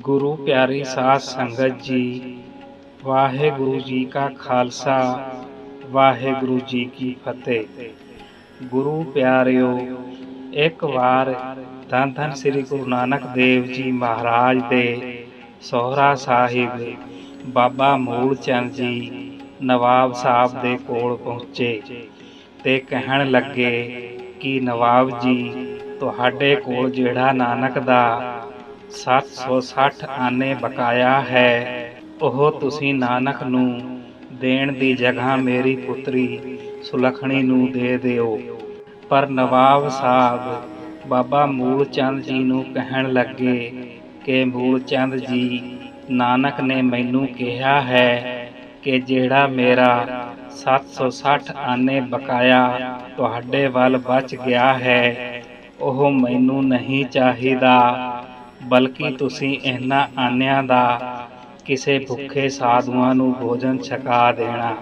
ਗੁਰੂ ਪਿਆਰੀ ਸਾਧ ਸੰਗਤ ਜੀ, ਵਾਹਿਗੁਰੂ ਜੀ ਕਾ ਖਾਲਸਾ, ਵਾਹਿਗੁਰੂ ਜੀ ਕੀ ਫਤਿਹ। ਗੁਰੂ ਪਿਆਰਿਓ, ਇੱਕ ਵਾਰ ਧੰਨ ਧੰਨ ਸ੍ਰੀ ਗੁਰੂ ਨਾਨਕ ਦੇਵ ਜੀ ਮਹਾਰਾਜ ਦੇ ਸੋਹਰਾ ਸਾਹਿਬ ਬਾਬਾ ਮੂਲ ਚੰਦ ਜੀ ਨਵਾਬ ਸਾਹਿਬ ਦੇ ਕੋਲ ਪਹੁੰਚੇ ਤੇ ਕਹਿਣ ਲੱਗੇ ਕਿ ਨਵਾਬ ਜੀ, ਤੁਹਾਡੇ ਕੋਲ ਜਿਹੜਾ ਨਾਨਕ ਦਾ 760 ਆਨੇ ਬਕਾਇਆ ਹੈ। ਉਹ ਤੁਸੀਂ ਨਾਨਕ ਨੂੰ ਦੇਣ ਦੀ ਜਗ੍ਹਾ ਮੇਰੀ ਪੁੱਤਰੀ ਸੁਲਖਣੀ ਨੂੰ ਦੇ ਦਿਓ। ਪਰ ਨਵਾਬ ਸਾਹਿਬ, ਬਾਬਾ ਮੂਲ ਚੰਦ ਜੀ ਨੂੰ ਕਹਿਣ ਲੱਗੇ ਕਿ ਮੂਲ ਚੰਦ ਜੀ, ਨਾਨਕ ਨੇ ਮੈਨੂੰ ਕਿਹਾ ਹੈ ਕਿ ਜਿਹੜਾ ਮੇਰਾ 760 ਆਨੇ ਬਕਾਇਆ ਤੁਹਾਡੇ ਵੱਲ ਬਚ ਗਿਆ ਹੈ, ਉਹ ਮੈਨੂੰ ਨਹੀਂ ਚਾਹੀਦਾ। ਬਲਕਿ ਤੁਸੀਂ ਇਹਨਾਂ ਆਨਿਆਂ ਦਾ ਕਿਸੇ ਭੁੱਖੇ ਸਾਧੂਆਂ ਨੂੰ ਭੋਜਨ ਛਕਾ ਦੇਣਾ।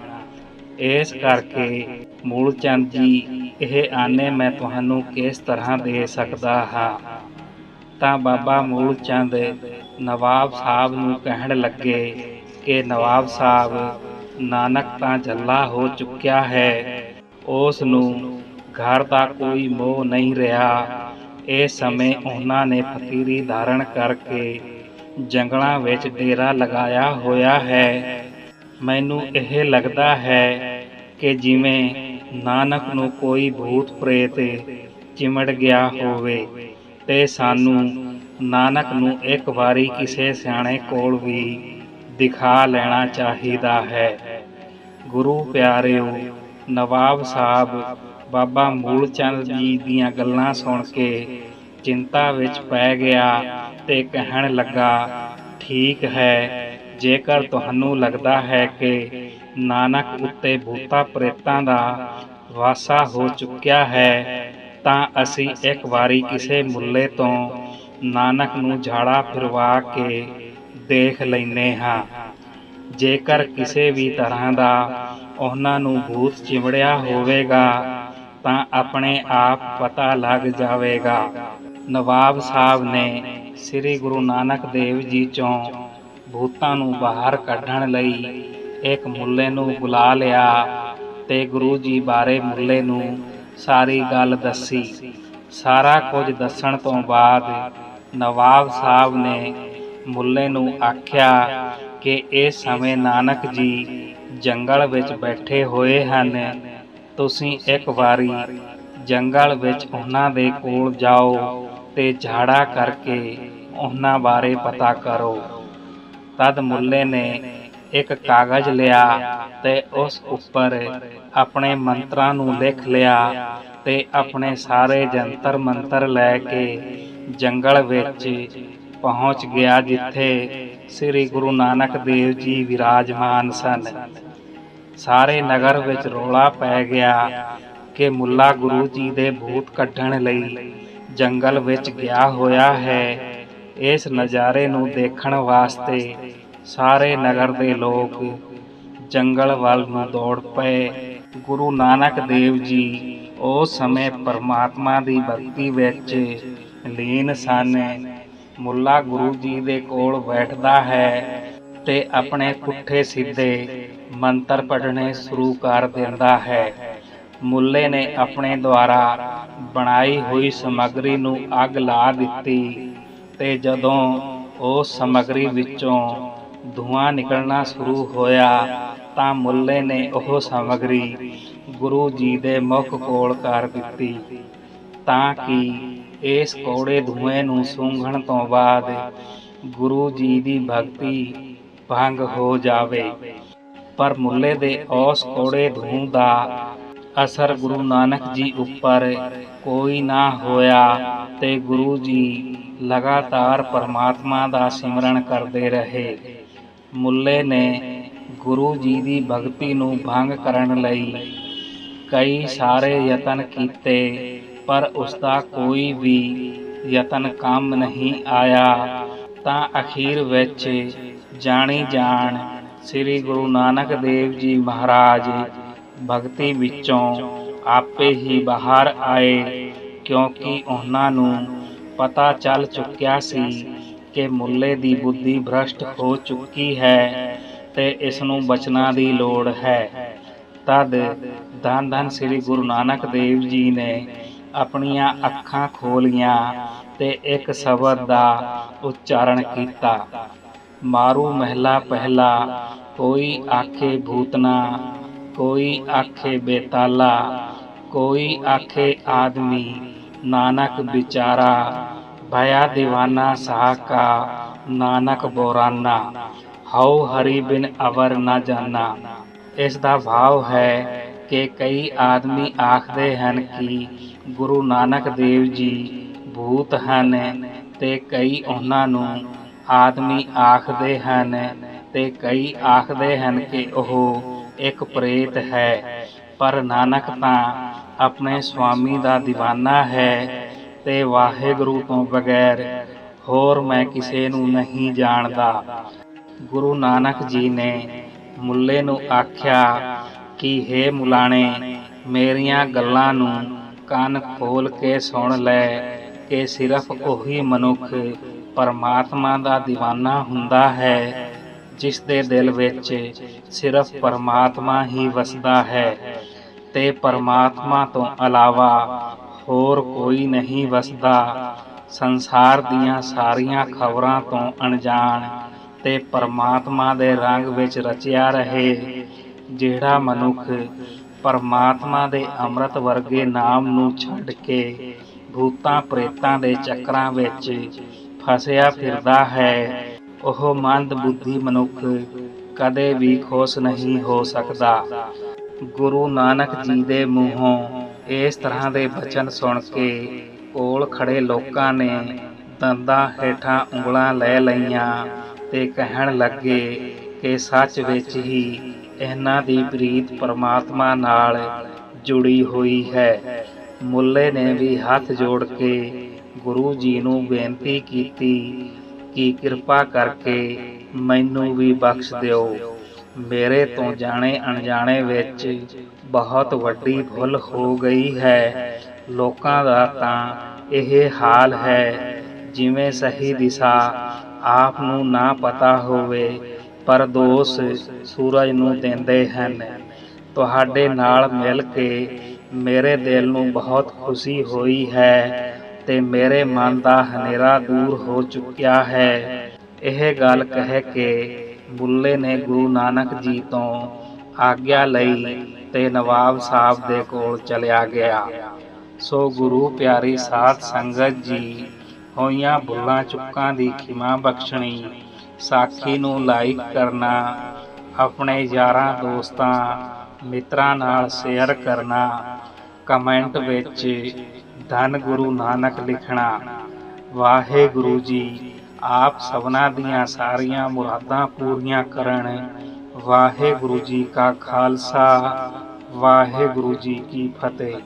ਇਸ ਕਰਕੇ ਮੂਲ ਚੰਦ ਜੀ, ਇਹ ਆਨੇ ਮੈਂ ਤੁਹਾਨੂੰ ਕਿਸ ਤਰ੍ਹਾਂ ਦੇ ਸਕਦਾ ਹਾਂ? ਤਾਂ ਬਾਬਾ ਮੂਲ ਚੰਦ ਨਵਾਬ ਸਾਹਿਬ ਨੂੰ ਕਹਿਣ ਲੱਗੇ ਕਿ ਨਵਾਬ ਸਾਹਿਬ, ਨਾਨਕ ਤਾਂ ਜੱਲਾ ਹੋ ਚੁੱਕਿਆ ਹੈ, ਉਸ ਨੂੰ ਘਰ ਦਾ ਕੋਈ ਮੋਹ ਨਹੀਂ ਰਿਹਾ। ਇਸ ਸਮੇਂ ਉਹਨਾਂ ਨੇ ਫਕੀਰੀ ਧਾਰਨ ਕਰਕੇ ਜੰਗਲਾਂ ਵਿੱਚ ਡੇਰਾ ਲਗਾਇਆ ਹੋਇਆ ਹੈ। ਮੈਨੂੰ ਇਹ ਲੱਗਦਾ ਹੈ ਕਿ ਜਿਵੇਂ ਨਾਨਕ ਨੂੰ ਕੋਈ ਭੂਤ ਪ੍ਰੇਤ ਚਿਮੜ ਗਿਆ ਹੋਵੇ ਤੇ ਸਾਨੂੰ ਨਾਨਕ ਨੂੰ ਇੱਕ ਵਾਰੀ ਕਿਸੇ ਸਿਆਣੇ ਕੋਲ ਵੀ ਦਿਖਾ ਲੈਣਾ ਚਾਹੀਦਾ ਹੈ। ਗੁਰੂ ਪਿਆਰਿਓ, ਨਵਾਬ ਸਾਹਿਬ ਬਾਬਾ ਮੂਲ ਚੰਦ ਜੀ ਦੀਆਂ ਗੱਲਾਂ ਸੁਣ ਕੇ ਚਿੰਤਾ ਵਿੱਚ ਪੈ ਗਿਆ ਤੇ ਕਹਿਣ ਲੱਗਾ, ਠੀਕ ਹੈ, ਜੇਕਰ ਤੁਹਾਨੂੰ ਲੱਗਦਾ ਹੈ ਕਿ ਨਾਨਕ ਉੱਤੇ ਭੂਤਾ ਪ੍ਰੇਤਾਂ ਦਾ ਵਾਸਾ ਹੋ ਚੁੱਕਿਆ ਹੈ, ਤਾਂ ਅਸੀਂ ਇੱਕ ਵਾਰੀ ਕਿਸੇ ਮੁੱਲੇ ਤੋਂ ਨਾਨਕ ਨੂੰ ਝਾੜਾ ਫਿਰਵਾ ਕੇ ਦੇਖ ਲੈਨੇ ਹਾਂ। ਜੇਕਰ ਕਿਸੇ ਵੀ ਤਰ੍ਹਾਂ ਦਾ ਉਹਨਾਂ ਨੂੰ ਭੂਤ ਚਿਮੜਿਆ ਹੋਵੇਗਾ ਤਾਂ ਆਪਣੇ ਆਪ ਪਤਾ ਲੱਗ ਜਾਵੇਗਾ। ਨਵਾਬ ਸਾਹਿਬ ਨੇ ਸ੍ਰੀ ਗੁਰੂ ਨਾਨਕ ਦੇਵ ਜੀ ਚੋਂ ਭੂਤਾਂ ਨੂੰ ਬਾਹਰ ਕੱਢਣ ਲਈ ਇੱਕ ਮੁੱਲੇ ਨੂੰ ਬੁਲਾ ਲਿਆ ਤੇ ਗੁਰੂ ਜੀ ਬਾਰੇ ਮੁੱਲੇ ਨੂੰ ਸਾਰੀ ਗੱਲ ਦੱਸੀ। ਸਾਰਾ ਕੁਝ ਦੱਸਣ ਤੋਂ ਬਾਅਦ ਨਵਾਬ ਸਾਹਿਬ ਨੇ ਮੁੱਲੇ ਨੂੰ ਆਖਿਆ ਕਿ ਇਹ ਸਮੇਂ ਨਾਨਕ ਜੀ ਜੰਗਲ ਵਿੱਚ ਬੈਠੇ ਹੋਏ ਹਨ। ਤੁਸੀਂ ਇੱਕ ਵਾਰੀ ਜੰਗਲ ਵਿੱਚ ਉਹਨਾਂ ਦੇ ਕੋਲ ਜਾਓ ਤੇ ਝਾੜਾ ਕਰਕੇ ਉਹਨਾਂ ਬਾਰੇ ਪਤਾ ਕਰੋ। ਤਦ ਮੁੱਲੇ ਨੇ ਇੱਕ ਕਾਗਜ਼ ਲਿਆ ਤੇ ਉਸ ਉੱਪਰ ਆਪਣੇ ਮੰਤਰਾਂ ਨੂੰ ਲਿਖ ਲਿਆ ਤੇ ਆਪਣੇ ਸਾਰੇ ਜੰਤਰ ਮੰਤਰ ਲੈ ਕੇ ਜੰਗਲ ਵਿੱਚ ਪਹੁੰਚ ਗਿਆ ਜਿੱਥੇ ਸ੍ਰੀ ਗੁਰੂ ਨਾਨਕ ਦੇਵ ਜੀ ਵਿਰਾਜਮਾਨ ਸਨ। ਸਾਰੇ ਨਗਰ ਵਿੱਚ ਰੋਲਾ ਪੈ ਗਿਆ ਕਿ ਮੁੱਲਾ ਗੁਰੂ ਜੀ ਦੇ ਭੂਤ ਕੱਢਣ ਲਈ ਜੰਗਲ ਵਿੱਚ ਗਿਆ ਹੋਇਆ ਹੈ। ਇਸ ਨਜ਼ਾਰੇ ਨੂੰ ਦੇਖਣ ਵਾਸਤੇ ਸਾਰੇ ਨਗਰ ਦੇ ਲੋਕ ਜੰਗਲ ਵੱਲ ਨੂੰ ਦੌੜ ਪਏ। ਗੁਰੂ ਨਾਨਕ ਦੇਵ ਜੀ ਉਸ ਸਮੇਂ ਪਰਮਾਤਮਾ ਦੀ ਭਗਤੀ ਵਿੱਚ ਲੀਨ ਸਨ। ਮੁੱਲਾ ਗੁਰੂ ਜੀ ਦੇ ਕੋਲ ਬੈਠਦਾ ਹੈ। ਤੇ ਆਪਣੇ ਪੁੱਠੇ ਸਿੱਧੇ ਮੰਤਰ ਪੜ੍ਹਨੇ ਸ਼ੁਰੂ ਕਰ ਦਿੰਦਾ ਹੈ। ਮੁੱਲੇ ਨੇ ਆਪਣੇ ਦੁਆਰਾ ਬਣਾਈ ਹੋਈ ਸਮੱਗਰੀ ਨੂੰ ਅੱਗ ਲਾ ਦਿੱਤੀ ਤੇ ਜਦੋਂ ਉਸ ਸਮੱਗਰੀ ਵਿੱਚੋਂ ਧੂਆਂ ਨਿਕਲਣਾ ਸ਼ੁਰੂ ਹੋਇਆ ਤਾਂ ਮੁੱਲੇ ਨੇ ਉਹ ਸਮੱਗਰੀ ਗੁਰੂ ਜੀ ਦੇ ਮੁਖ ਕੋਲ ਕਰ ਦਿੱਤੀ ਤਾਂ ਕਿ ਇਸ ਕੋੜੇ ਧੂਏ ਨੂੰ ਸੂੰਘਣ ਤੋਂ ਬਾਅਦ ਗੁਰੂ ਜੀ ਦੀ ਭਗਤੀ ਭੰਗ ਹੋ ਜਾਵੇ। ਪਰ ਮੁੱਲੇ ਦੇ ਔਸ ਕੋੜੇ ਧੂੰ ਦਾ ਅਸਰ ਗੁਰੂ ਨਾਨਕ ਜੀ ਉੱਪਰ ਕੋਈ ਨਾ ਹੋਇਆ ਤੇ ਗੁਰੂ ਜੀ ਲਗਾਤਾਰ ਪਰਮਾਤਮਾ ਦਾ ਸਿਮਰਨ ਕਰਦੇ ਰਹੇ। ਮੁੱਲੇ ਨੇ ਗੁਰੂ ਜੀ ਦੀ ਭਗਤੀ ਨੂੰ ਭੰਗ ਕਰਨ ਲਈ ਕਈ ਸਾਰੇ ਯਤਨ ਕੀਤੇ, ਪਰ ਉਸ ਦਾ ਕੋਈ ਵੀ ਯਤਨ ਕੰਮ ਨਹੀਂ ਆਇਆ। ਤਾਂ ਅਖੀਰ ਵਿੱਚ ਜਾਣੀ ਜਾਣ ਸ੍ਰੀ ਗੁਰੂ ਨਾਨਕ ਦੇਵ ਜੀ ਮਹਾਰਾਜ, ਭਗਤੀ ਵਿੱਚੋਂ ਆਪੇ ਹੀ ਬਾਹਰ ਆਏ, ਕਿਉਂਕਿ ਉਹਨਾਂ ਨੂੰ ਪਤਾ ਚੱਲ ਚੁੱਕਿਆ ਸੀ ਕਿ ਮੁੱਲੇ ਦੀ ਬੁੱਧੀ ਭ੍ਰਸ਼ਟ ਹੋ ਚੁੱਕੀ ਹੈ ਤੇ ਇਸ ਨੂੰ ਬਚਣਾ ਦੀ ਲੋੜ ਹੈ। ਤਦ ਧੰਨ ਧੰਨ ਸ੍ਰੀ ਗੁਰੂ ਨਾਨਕ ਦੇਵ ਜੀ ਨੇ ਆਪਣੀਆਂ ਅੱਖਾਂ ਖੋਲੀਆਂ ਤੇ ਇੱਕ ਸ਼ਬਦ ਦਾ ਉਚਾਰਨ ਕੀਤਾ। ਮਾਰੂ ਮਹਿਲਾ ਪਹਿਲਾ, ਕੋਈ ਆਖੇ ਭੂਤਨਾ, ਕੋਈ ਆਖੇ ਬੇਤਾਲਾ, ਕੋਈ ਆਖੇ ਆਦਮੀ, ਨਾਨਕ ਵਿਚਾਰਾ, ਭਇਆ دیਵਾਨਾ ਸਾਹ ਨਾਨਕ ਬੋਰਾਨਾ, ਹਉ ਹਰੀ ਬਿਨ ਅਵਰ ਨਾ ਜਾਣਾ ਇਸ ਦਾ ਭਾਵ ਹੈ ਕਿ ਕਈ ਆਦਮੀ ਆਖਦੇ ਹਨ ਕਿ ਗੁਰੂ ਨਾਨਕ ਦੇਵ ਜੀ ਭੂਤ ਹਨ ਤੇ ਕਈ ਉਹਨਾਂ ਨੂੰ ਆਦਮੀ ਆਖਦੇ ਹਨ ਤੇ ਕਈ ਆਖਦੇ ਹਨ ਕਿ ਉਹ ਇੱਕ ਪ੍ਰੇਤ ਹੈ। ਪਰ ਨਾਨਕ ਤਾਂ ਆਪਣੇ ਸਵਾਮੀ ਦਾ دیਵਾਨਾ ਹੈ ਤੇ ਵਾਹਿਗੁਰੂ ਤੋਂ ਬਗੈਰ ਹੋਰ ਮੈਂ ਕਿਸੇ ਨੂੰ ਨਹੀਂ ਜਾਣਦਾ। ਗੁਰੂ ਨਾਨਕ ਜੀ ਨੇ ਮੁੱਲੇ ਨੂੰ ਆਖਿਆ ਕਿ हे ਮੁਲਾਣੇ, ਮੇਰੀਆਂ ਗੱਲਾਂ ਨੂੰ ਕੰਨ ਖੋਲ ਕੇ ਸੁਣ ਲੈ ਕਿ ਸਿਰਫ ਉਹੀ ਮਨੁੱਖ ਪਰਮਾਤਮਾ ਦਾ دیਵਾਨਾ ਹੁੰਦਾ ਹੈ, ਜਿਸ ਦੇ ਦਿਲ ਵਿੱਚ ਸਿਰਫ ਪਰਮਾਤਮਾ ਹੀ ਵਸਦਾ ਹੈ ਤੇ ਪਰਮਾਤਮਾ ਤੋਂ ਇਲਾਵਾ ਹੋਰ ਕੋਈ ਨਹੀਂ ਵਸਦਾ। ਸੰਸਾਰ ਦੀਆਂ ਸਾਰੀਆਂ ਖਬਰਾਂ ਤੋਂ ਅਣਜਾਣ ਤੇ ਪਰਮਾਤਮਾ ਦੇ ਰੰਗ ਵਿੱਚ ਰਚਿਆ ਰਹੇ, ਜਿਹੜਾ ਮਨੁੱਖ ਪਰਮਾਤਮਾ ਦੇ ਅੰਮ੍ਰਿਤ ਵਰਗੇ ਨਾਮ ਨੂੰ ਛੱਡ ਕੇ ਭੂਤਾਂ ਪ੍ਰੇਤਾਂ ਦੇ ਚੱਕਰਾਂ ਵਿੱਚ ਫਸਿਆ ਫਿਰਦਾ ਹੈ। ਉਹ ਮੰਦ ਬੁੱਧੀ ਮਨੁੱਖ ਕਦੇ ਵੀ ਖੁਸ਼ ਨਹੀਂ ਹੋ ਸਕਦਾ। ਗੁਰੂ ਨਾਨਕ ਜੀ ਦੇ ਮੂੰਹੋਂ ਇਸ ਤਰ੍ਹਾਂ ਦੇ ਬਚਨ ਸੁਣ ਕੇ ਕੋਲ ਖੜੇ ਲੋਕਾਂ ਨੇ ਦੰਦਾਂ ਹੇਠਾਂ ਉਂਗਲਾਂ ਲੈ ਲਈਆਂ ਤੇ ਕਹਿਣ ਲੱਗੇ ਕਿ ਸੱਚ ਵਿੱਚ ਹੀ ਇਹਨਾਂ ਦੀ ਪ੍ਰੀਤ ਪਰਮਾਤਮਾ ਨਾਲ ਜੁੜੀ ਹੋਈ ਹੈ। ਮੁੱਲੇ ਨੇ ਵੀ ਹੱਥ ਜੋੜ ਕੇ ਗੁਰੂ ਜੀ ਨੂੰ ਬੇਨਤੀ ਕੀਤੀ ਕਿ ਕਿਰਪਾ ਕਰਕੇ ਮੈਨੂੰ ਵੀ ਬਖਸ਼ ਦਿਓ। ਮੇਰੇ ਤੋਂ ਜਾਣੇ ਅਣਜਾਣੇ ਵਿੱਚ ਬਹੁਤ ਵੱਡੀ ਭੁੱਲ ਹੋ ਗਈ ਹੈ। ਲੋਕਾਂ ਦਾ ਤਾਂ ਇਹ ਹਾਲ ਹੈ, ਜਿਵੇਂ ਸਹੀ ਦਿਸ਼ਾ ਆਪ ਨੂੰ ਨਾ ਪਤਾ ਹੋਵੇ, ਪਰ ਦੋਸ ਸੂਰਜ ਨੂੰ ਦਿੰਦੇ ਹਨ। ਤੁਹਾਡੇ ਨਾਲ ਮਿਲ ਕੇ ਮੇਰੇ ਦਿਲ ਨੂੰ ਬਹੁਤ ਖੁਸ਼ੀ ਹੋਈ ਹੈ। ਤੇ ਮੇਰੇ ਮਨ ਦਾ ਹਨੇਰਾ ਦੂਰ ਹੋ ਚੁੱਕਿਆ ਹੈ। ਇਹ ਗੱਲ ਕਹਿ ਕੇ ਬੁੱਲੇ ਨੇ ਗੁਰੂ ਨਾਨਕ ਜੀ ਤੋਂ ਆਗਿਆ ਲਈ ਤੇ ਨਵਾਬ ਸਾਹਿਬ ਦੇ ਕੋਲ ਚਲਿਆ ਗਿਆ। ਸੋ ਗੁਰੂ ਪਿਆਰੀ ਸਾਧ ਸੰਗਤ ਜੀ, ਹੋਈਆਂ ਬੁੱਲਾਂ ਚੁੱਕਾਂ ਦੀ ਖਿਮਾ ਬਖਸ਼ਣੀ, ਸਾਖੀ ਨੂੰ ਲਾਈਕ ਕਰਨਾ, ਆਪਣੇ ਯਾਰਾਂ ਦੋਸਤਾਂ ਮਿੱਤਰਾਂ ਨਾਲ ਸ਼ੇਅਰ ਕਰਨਾ ਕਮੈਂਟ ਵਿੱਚ ਧੰਨ ਗੁਰੂ ਨਾਨਕ ਲਿਖਣਾ ਵਾਹਿਗੁਰੂ ਜੀ ਆਪ ਸਭਨਾ ਦੀਆਂ ਸਾਰੀਆਂ ਮੁਰਾਦਾਂ ਪੂਰੀਆਂ ਕਰਨ ਵਾਹਿਗੁਰੂ ਜੀ ਕਾ ਖਾਲਸਾ ਵਾਹਿਗੁਰੂ ਜੀ ਕੀ ਫਤਿਹ।